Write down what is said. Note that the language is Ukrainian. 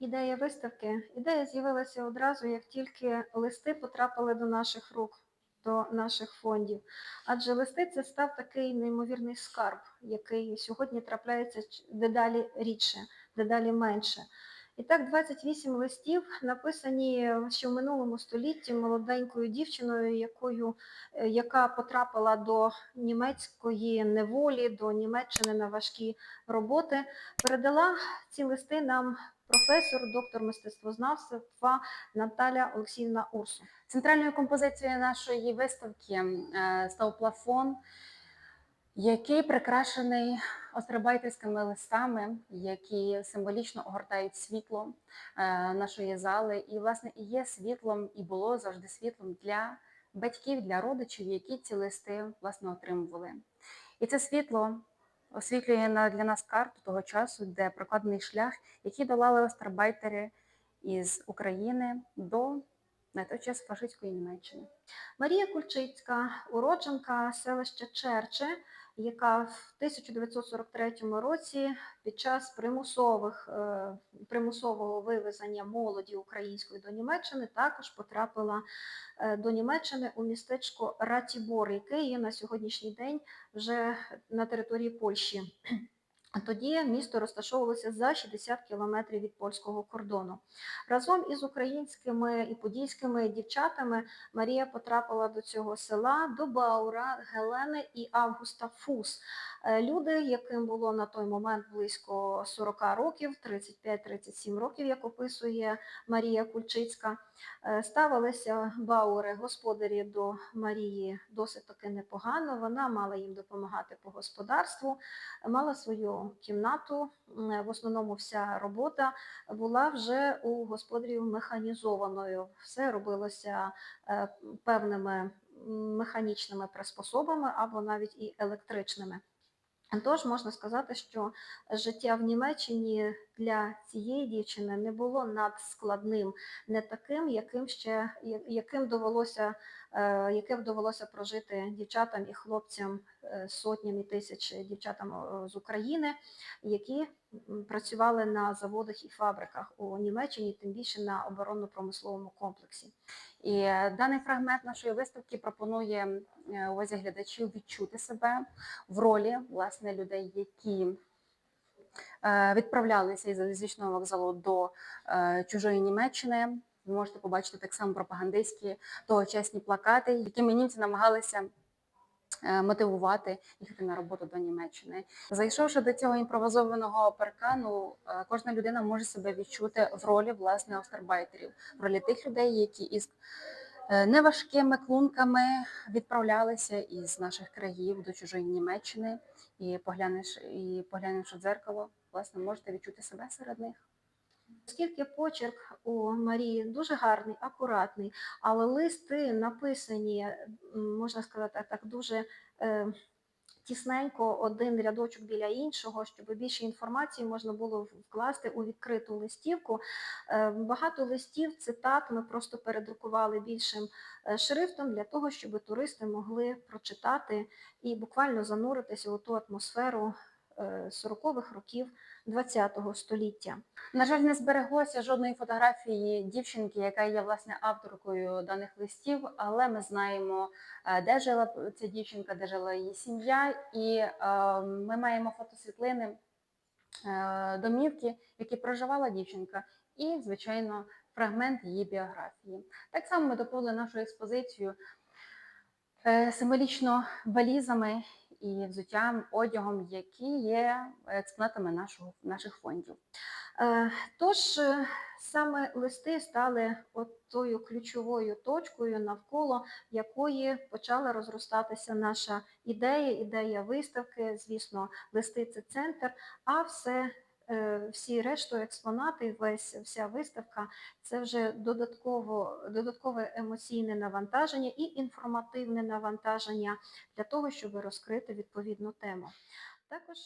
ідея виставки? Ідея з'явилася одразу, як тільки листи потрапили до наших рук, до наших фондів. Адже листи це став такий неймовірний скарб, який сьогодні трапляється дедалі рідше, дедалі менше. І так, 28 листів написані ще в минулому столітті молоденькою дівчиною, якою, е, яка потрапила до німецької неволі, до Німеччини на важкі роботи. Передала ці листи нам професор, доктор мистецтвознавства Наталя Олексіївна Урсу. Центральною композицією нашої виставки е, став плафон, який прикрашений острибайтерськими листами, які символічно огортають світло е, нашої зали. І, власне, і є світлом, і було завжди світлом для батьків, для родичів, які ці листи власне отримували. І це світло освітлює для нас карту того часу, де прокладений шлях, який долали острибайтери із України до на той час фашистської Німеччини. Марія Кульчицька, уродженка селища Черче, яка в 1943 році під час примусових, е, примусового вивезення молоді української до Німеччини також потрапила е, до Німеччини у містечко Ратібор, яке є на сьогоднішній день вже на території Польщі. Тоді місто розташовувалося за 60 кілометрів від польського кордону. Разом із українськими і подільськими дівчатами Марія потрапила до цього села, до Баура, Гелени і Августа Фус. Е, Люди, яким було на той момент близько 40 років, 35-37 років, як описує Марія Кульчицька, е, ставилися Баури, господарі до Марії досить таки непогано. Вона мала їм допомагати по господарству, мала свою кімнату. В основному вся робота була вже у господарів механізованою. Все робилося е, певними механічними приспособами або навіть і електричними. Тож можна сказати, що життя в Німеччині для цієї дівчини не було надскладним, не таким, яким ще яким довелося, е, яке б довелося прожити дівчатам і хлопцям е, сотням і тисяч дівчатам е, з України, які працювали на заводах і фабриках у Німеччині, тим більше на оборонно-промисловому комплексі. І даний фрагмент нашої виставки пропонує увазі глядачів відчути себе в ролі власне людей, які відправлялися із залізничного вокзалу до е, чужої Німеччини. Ви можете побачити так само пропагандистські тогочасні плакати, якими німці намагалися е, мотивувати їхати на роботу до Німеччини. Зайшовши до цього імпровізованого паркану, е, кожна людина може себе відчути в ролі власне остербайтерів, в ролі тих людей, які із е, неважкими клунками відправлялися із наших країв до чужої Німеччини, і поглянеш, і поглянувши в дзеркало, власне, можете відчути себе серед них. Оскільки почерк у Марії дуже гарний, акуратний, але листи написані, можна сказати, так дуже е, тісненько, один рядочок біля іншого, щоб більше інформації можна було вкласти у відкриту листівку. Е, багато листів, цитат ми просто передрукували більшим е, шрифтом для того, щоб туристи могли прочитати і буквально зануритися у ту атмосферу 40-х років ХХ століття. На жаль, не збереглося жодної фотографії дівчинки, яка є власне авторкою даних листів, але ми знаємо, е, де жила ця дівчинка, де жила її сім'я, і е, ми маємо фотосвітлини е, домівки, в якій проживала дівчинка, і, звичайно, фрагмент її біографії. Так само ми доповнили нашу експозицію е, символічно валізами і взуттям, одягом, які є експонатами нашого, наших фондів. Е, Тож е, саме листи стали от тою ключовою точкою, навколо якої почала розростатися наша ідея, ідея виставки. Звісно, листи це центр, а все. Е, Всі решту експонати, весь вся виставка це вже додатково, додаткове емоційне навантаження і інформативне навантаження для того, щоб розкрити відповідну тему. Також